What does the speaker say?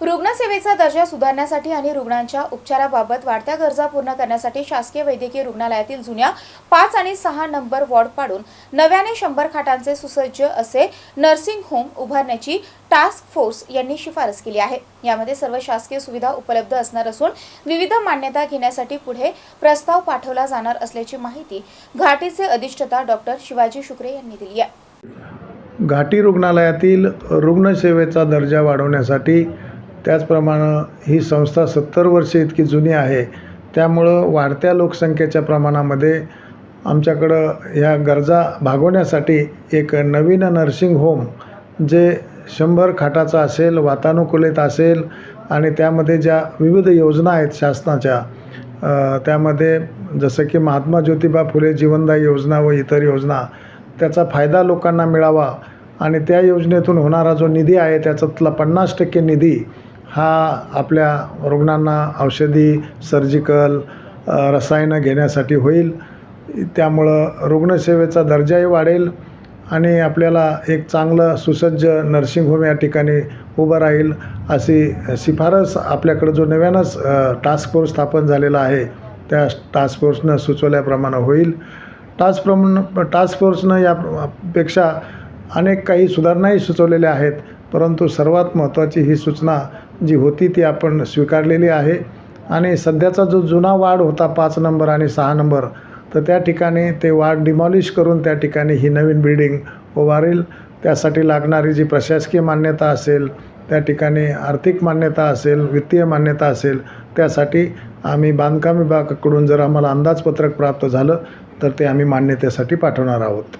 रुग्णसेवेचा दर्जा सुधारण्यासाठी आणि रुग्णांच्या उपचाराबाबत वाढत्या गरजा पूर्ण करण्यासाठी शासकीय वैद्यकीय रुग्णालयातील जुन्या पाच आणि सहा नंबर वॉर्ड पाडून नव्याने शंभर खाटांचे सुसज्ज असे नर्सिंग होम उभारण्याची टास्क फोर्स यांनी शिफारस केली आहे. यामध्ये सर्व शासकीय सुविधा उपलब्ध असणार असून विविध मान्यता घेण्यासाठी पुढे प्रस्ताव पाठवला जाणार असल्याची माहिती घाटीचे अधिष्ठता डॉक्टर शिवाजी शुक्रे यांनी दिली आहे. घाटी रुग्णालयातील रुग्णसेवेचा दर्जा वाढवण्यासाठी त्याचप्रमाणं ही संस्था सत्तर वर्षे इतकी जुनी आहे. त्यामुळं वाढत्या लोकसंख्येच्या प्रमाणामध्ये आमच्याकडं ह्या गरजा भागवण्यासाठी एक नवीन नर्सिंग होम जे शंभर खाटाचं असेल वातानुकूलित असेल आणि त्यामध्ये ज्या विविध योजना आहेत शासनाच्या त्यामध्ये जसं की महात्मा ज्योतिबा फुले जीवनदायी योजना व इतर योजना त्याचा फायदा लोकांना मिळावा आणि त्या योजनेतून होणारा जो निधी आहे त्याच्यातला पन्नास टक्के निधी हा आपल्या रुग्णांना औषधी सर्जिकल रसायनं घेण्यासाठी होईल. त्यामुळं रुग्णसेवेचा दर्जाही वाढेल आणि आपल्याला एक चांगलं सुसज्ज नर्सिंग होम या ठिकाणी उभं राहील अशी शिफारस आपल्याकडं जो नव्यानंच टास्क फोर्स स्थापन झालेला आहे त्या टास्क फोर्सनं सुचवल्याप्रमाणे होईल. टास्क प्रमाण टास्क फोर्सनं यापेक्षा अनेक काही सुधारणाही सुचवलेल्या आहेत परंतु सर्वात महत्त्वाची ही सूचना जी होती ती आपण स्वीकारलेली आहे. आणि सध्याचा जो जुना वार्ड होता पाच नंबर आणि सहा नंबर तर त्या ठिकाणी ते वार्ड डिमॉलिश करून त्या ठिकाणी ही नवीन बिल्डिंग उभारेल. त्यासाठी लागणारी जी प्रशासकीय मान्यता असेल त्या ठिकाणी आर्थिक मान्यता असेल वित्तीय मान्यता असेल त्यासाठी आम्ही बांधकाम विभागाकडून जर आम्हाला अंदाजपत्रक प्राप्त झालं तर ते आम्ही मान्यतेसाठी पाठवणार आहोत.